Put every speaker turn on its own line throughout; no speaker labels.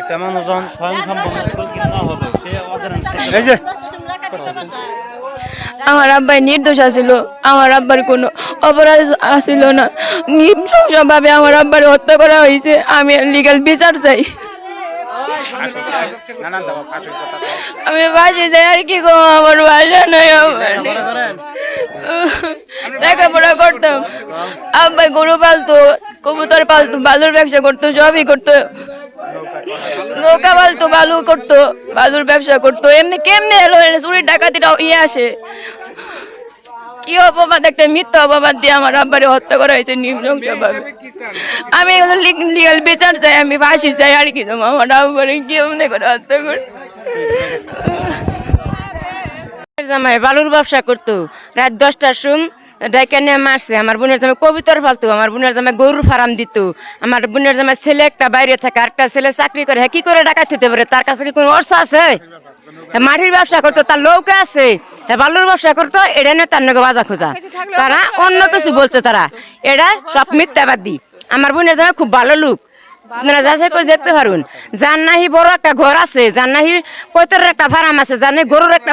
একটা মানুষ যখন স্বয়ং সম্পূর্ণ না হবে এই যে।
আমার আব্বাই নির্দোষ আছিল আমার আব্বার কোনো অপরাধ আছিল না। নৃশংসভাবে আমার আব্বার হত্যা করা হয়েছে আমি লিগাল বিচার চাই। আমি বাসে যাই আর কি গো আমার বাসা নাই আমার লেখাপড়া করতাম। আব্বাই গরু পালতো কবুতর পালতো, বালুর ব্যবসা করতো, সবই করতো। নৌকা পালতো, বালু করতো, বালুর ব্যবসা করতো। এমনি কেমনে এলো চুরির ডাকাতিটা ইয়ে আসে। কি অপবাদ, একটা মিথ্যা অপবাদ দিয়ে আমার আব্বারে হত্যা করা হয়েছে নির্মমভাবে আমি এগুলো লিগাল বিচার চাই, আমি ফাঁসি চাই, আর কি আমার আব্বারে কেমনে করে হত্যা করে
জামাই, বালুর ব্যবসা করতো। রাত দশটার সুম ডাইকা নিয়ে মারছে আমার বোনের জামাই কবিতর ফালতো আমার বোনের জামাই গরুর ফার্ম দিত আমার বোনের জামাই ছেলে একটা বাইরে থাকে আর একটা ছেলে চাকরি করে হ্যাঁ কি করে ডাকাত হতে পারে? তার কাছে কি কোনো অর্থ আছে? হ্যাঁ মাটির ব্যবসা করতো তার লোক আছে। হ্যাঁ বালুর ব্যবসা করতো এটা নিয়ে তার নাকি বাজা খোঁজা। তারা অন্য কিছু বলছে তারা। এটা সব মিথ্যাবাদী। আমার বোনের জামাই খুব ভালো লোক। আপনারা যাচাই করে দেখতে পারুন। যার নাহি বড় একটা ঘর আছে যার নাহি কৈতরের একটা ফার্ম আছে যার নাহি গরুর একটা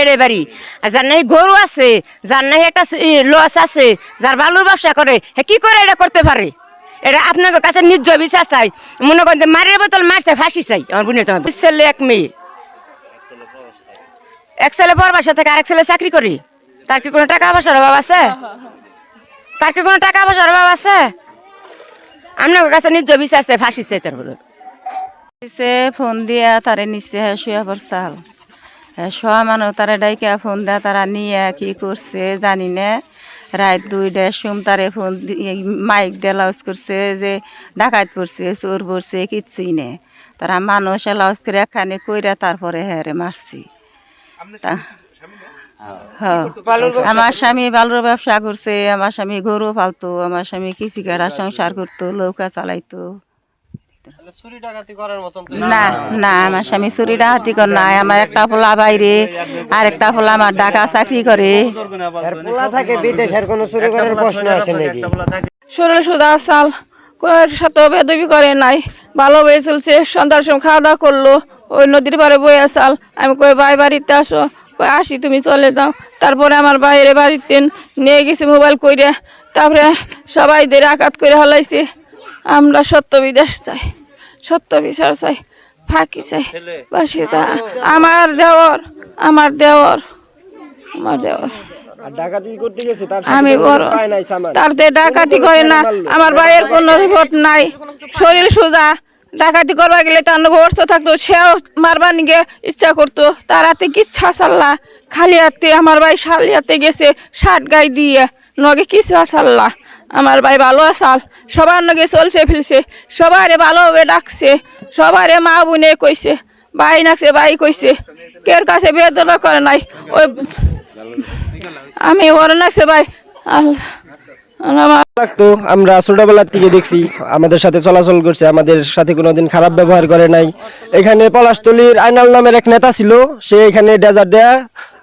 এড়ে বাড়ি। আর যার নাহি গরু আছে, যার নাহি একটা লস আছে, যার বালুর ব্যবসা করে হে কি করে এটা করতে পারে? এটা আপনার কাছে নিজ বিশ্বাস চাই। মনে করেন যে মারের বোতল মারছে, ফাঁসি চাই। আমার বোনের তোমার ছেলে, এক মেয়ে। এক ছেলে বড় বাসা থেকে আরেক ছেলে চাকরি করি। তার কি কোনো টাকা পয়সার অভাব আছে? তার কি কোনো টাকা পয়সার অভাব আছে? আপনার কাছে নিজ বিশ্বাস চাই, ফাঁসি চাই তার
সে ফোন দিয়া তারে নিচে শুয়ে হ্যাঁ শোয়া মানুষ তারে ডাইকা ফোন দেয়া তারা নিয়ে কি করছে জানি না। রাত দুইটার সুম তারে ফোন মাইক দিয়ে লাউজ করছে যে ডাকাত পড়ছে চোর পড়ছে কিচ্ছুই নেই। তারা মানুষ লাউজ করে একখানে কইরা তারপরে হ্যাঁ মারছি। তা- হ্যাঁ। আমার স্বামী বালুর ব্যবসা করছে আমার স্বামী গরু পালতো আমার স্বামী কৃষি কাটা সংসার করতো নৌকা চালাইতো। না না। আমার স্বামী চুরি ডাকাতি কর নাই আমার একটা পোলা বাইরে আর একটা পোলা আমার ঢাকা চাকরি করে।
পোলা থাকে বিদেশের কোনো চুরি করার প্রশ্ন আসে নাকি?
সরল সুদা সাল কোনো সাথে বেদবি করে নাই ভালো বয়ে চলছে সন্ধ্যার সময় খাওয়া দাওয়া করল ওই নদীর পাড়ে বয়ে আসাল আমি কই ভাই বাড়িতে আসো। কই আসি তুমি চলে যাও। তারপরে আমার বাইরে বাড়িতে নিয়ে গেছি মোবাইল কইরে তারপরে সবাই দের আঘাত করে হলাইছি। আমরা সত্য বিদেশ চাই সত্য বিচার চাই ফাঁকি চাই বাসি চাই। আমার দেওর আমার দেওর আমার দেওর।
আর ডাকাতি করতে গেছে তার
আমি তার ডাকাতি করে না। আমার ভাইয়ের কোনো রিপোর্ট নাই। শরীর সোজা। ডাকাতি করবা গেলে তার অর্থ থাকতো সেও মারবার নিগে ইচ্ছা করতো। তার হাতে কিচ্ছা সাল্লা। খালি হাতে আমার ভাই শালি হাতে গেছে শার্ট গাই দিয়ে। নগে কিছু আসাল্লা আমার ভাই ভালো আসাল, সবার নগে চলছে ফেলছে সবারে ভালোভাবে ডাকছে সবারে মা বোনে কইছে, ভাই নাকছে, ভাই কইছে। কের কাছে বেদনা করে নাই? ওই আমি ওর নাকছে, ভাই।
লাগতো, আমরা ছোটবেলার থেকে দেখছি, আমাদের সাথে চলাচল করছে, আমাদের সাথে কোনোদিন খারাপ ব্যবহার করে নাই। এখানে পলাশতলির আইনাল নামের এক নেতা ছিল, সে এখানে ডেজার্ট দেয়া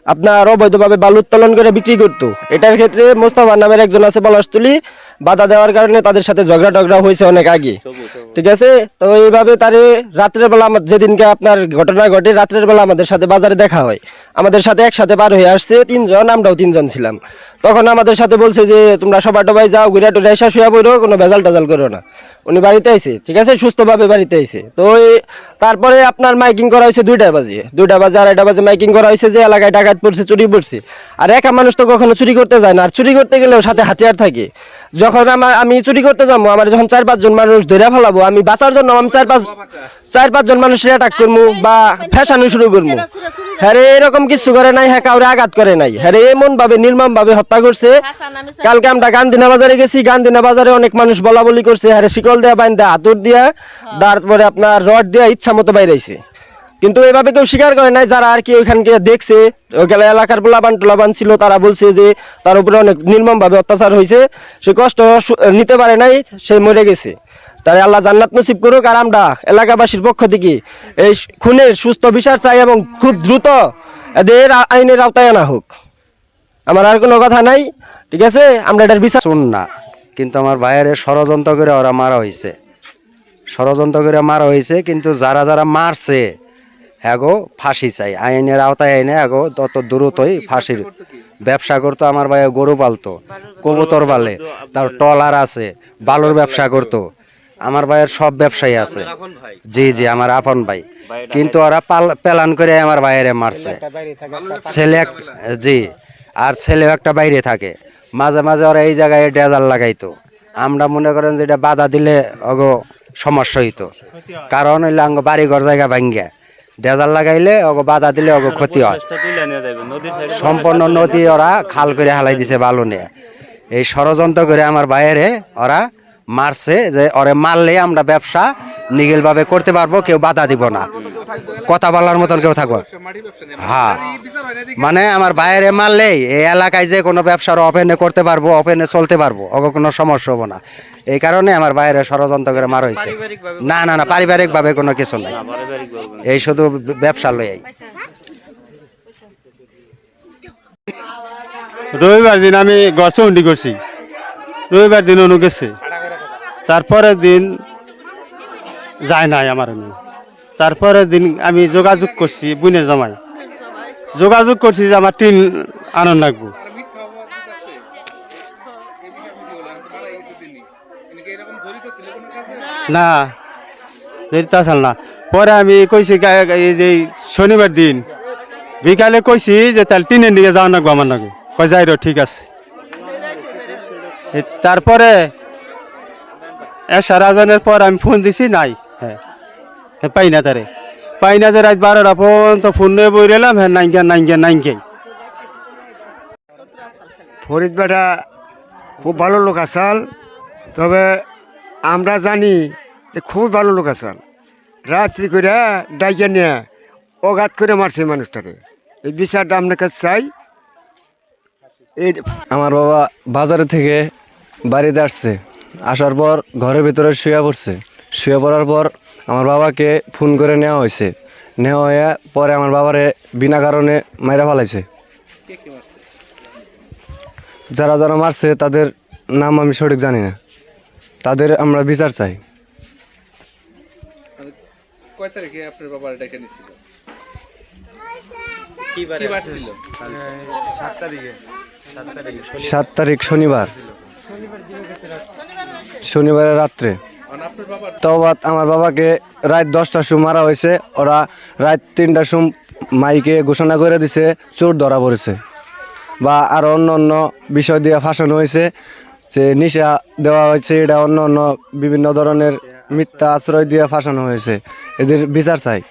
আপনার অবৈধভাবে বালু উত্তোলন করে বিক্রি করত। এটার ক্ষেত্রে মোস্তফা নামের একজন আছে পলাশতুলি বাধা দেওয়ার কারণে তাদের সাথে ঝগড়া টগড়া হয়েছে অনেক আগে। ঠিক আছে? তো এইভাবে তারে রাত্রের বেলা আমার যেদিনকে আপনার ঘটনা ঘটে রাত্রের বেলা আমাদের সাথে বাজারে দেখা হয়। আমাদের সাথে একসাথে পার হয়ে আসছে, তিনজন, আমরাও তিনজন ছিলাম। তখন আমাদের সাথে বলছে যে, তোমরা সবাই টবাই যাও, ঘুরে টুরে এসা শুয়ে পড়ো, কোনো ভেজাল টেজাল করো না। উনি বাড়িতে আইছে, ঠিক আছে? সুস্থভাবে বাড়িতে আইছে। তো তারপরে আপনার মাইকিং করা হয়েছে দুইটা বাজে। দুইটা বাজে, আড়াইটা বাজে মাইকিং করা হয়েছে যে, এলাকায় ডাকাত পড়ছে, চুরি পড়ছে। আর একা মানুষ তো কখনো চুরি করতে যায় না। আর চুরি করতে গেলেও সাথে হাতিয়ার থাকে। যখন আমার আমি চুরি করতে যাব, আমার যখন চার পাঁচজন মানুষ ধরে ফেলাবো, আমি বাঁচার জন্য আমি চার পাঁচ, চার পাঁচজন মানুষের অ্যাটাক করব বা ফ্যাশানো শুরু করব হ্যাঁ এরকম কিছু করে নাই হ্যাঁ কাউরে আঘাত করে নাই। হ্যাঁ এমন ভাবে নির্মম ভাবে হত্যা করছে। কালকে আমরা গান্ধিনা বাজারে গেছি গান্ধিনা বাজারে অনেক মানুষ বলা বলি করছে হ্যাঁ শিকল দেয়া বাইন দেয়া হাতুর দিয়া তারপরে আপনার রড দিয়া ইচ্ছা মতো বাইরেছে কিন্তু এভাবে কেউ স্বীকার করে নাই যারা আর কি ওইখানকে দেখছে ওইখানে এলাকার পোলাবান টোলাবান ছিল তারা বলছে যে তার উপরে অনেক নির্মম ভাবে অত্যাচার হয়েছে সে কষ্ট নিতে পারে নাই সে মরে গেছে। তাই আল্লাহ জান্নাত নসিব করুক আর আমরা এলাকাবাসীর পক্ষ থেকে এই খুনের সুস্থ বিচার চাই এবং খুব দ্রুত এদের আইনের আওতায় আনা হোক। আমার আর কোনো কথা নাই, ঠিক আছে? আমরা এটার বিচার
শুন না, কিন্তু আমার ভাইয়ের ষড়যন্ত্র করে ওরা মারা হয়েছে ষড়যন্ত্র করে মারা হয়েছে কিন্তু যারা যারা মারছে এগো ফাঁসি চাই। আইনের আওতায় আইনে এগো তত দ্রুতই ফাঁসির ব্যবসা করতো, আমার ভাই গরু পালতো, কবুতর পালে, তার টলার আছে, বালুর ব্যবসা করতো। আমার ভাইয়ের সব ব্যবসায়ী আছে। জি জি, আমার আপন ভাই। কিন্তু ওরা পাল, পেলান করে আমার ভাইয়েরে মারছে। ছেলে জি, আর ছেলেও একটা বাইরে থাকে। মাঝে মাঝে ওরা এই জায়গায় ডেজাল লাগাইতো। আমরা মনে করেন যে এটা বাধা দিলে অগো সমস্যা হইতো। কারণ হইলে আঙ্গ বাড়ি ঘর জায়গা ভাঙ্গে ডেজাল লাগাইলে অগো বাধা দিলে অগো ক্ষতি হয়। সম্পূর্ণ নদী ওরা খাল করে হালাই দিছে, বালু নিয়ে। এই ষড়যন্ত্র করে আমার বাইরে ওরা মারছে যে ওরে মারলে আমরা ব্যবসা নিগেল ভাবে করতে পারব, কেউ বাধা দিব না। কথা বলার মতন কেউ থাকব হ্যাঁ। মানে আমার বাইরে মারলেই এই এলাকায় যে কোনো ব্যবসার ওপেনে করতে পারব ওপেনে চলতে পারব, ওকে কোনো সমস্যা হব না। এই কারণে আমার বাইরে ষড়যন্ত্র করে মার হয়েছে। না না না পারিবারিক ভাবে কোনো কিছু নাই। এই শুধু ব্যবসা লইয়াই
রবিবার দিন আমি গড়চন্ডি করছি। রবিবার দিন অনু গেছে। তারপরের দিন যায় নাই আমার এনে। তারপরের দিন আমি যোগাযোগ করছি বুনের জামাই। যোগাযোগ করছি যে আমার টিন আনন্দ লাগবো। না জড়িত আসল না। পরে আমি কইছি এই যে শনিবার দিন, বিকালে কইছি যে তাহলে টিনের দিকে যাওয়া লাগবো আমার নাকি কয় যাই ঠিক আছে। তারপরে এসা রাজনের পর আমি ফোন দিছি নাই। হ্যাঁ। হ্যাঁ, পাই না তারে। পাই না যে রাত বারোটা পর্যন্ত ফোন নিয়ে বই রইলাম হ্যাঁ নাইঙ্গা নাইঙ্গা নাইঙ্গাই।
ফরিদ বেটা খুব ভালো লোক আসাল তবে আমরা জানি যে খুব ভালো লোক আসাল। রাত্রি করে ডাইকে নিয়ে অগাত করে মারছে মানুষটারে। এই বিচারটা আপনার কাছে চাই? এই
আমার বাবা বাজারে থেকে বাড়িতে আসছে। আসার পর ঘরের ভিতরে শুয়ে পড়ছে। শুয়ে পড়ার পর আমার বাবাকে ফোন করে নেওয়া হয়েছে। নেওয়া হয়ে পরে আমার বাবারে বিনা কারণে মাইরা ফেলাইছে। যারা যারা মারছে তাদের নাম আমি সঠিক জানি না। তাদের আমরা বিচার চাই।
কয় তারিখে আপনার ডেকে
সাত তারিখ। শনিবার। শনিবারের রাত্রে। তবাত আমার বাবাকে রাত দশটার সময় মারা হয়েছে। ওরা রাত তিনটার সময় মাইকে ঘোষণা করে দিছে, চোর ধরা পড়েছে। বা আর অন্য অন্য বিষয় দিয়ে ফাঁসানো হয়েছে, যে নিশা দেওয়া হয়েছে, এটা অন্য অন্য বিভিন্ন ধরনের মিথ্যা আশ্রয় দিয়ে ফাঁসানো হয়েছে। এদের বিচার চাই।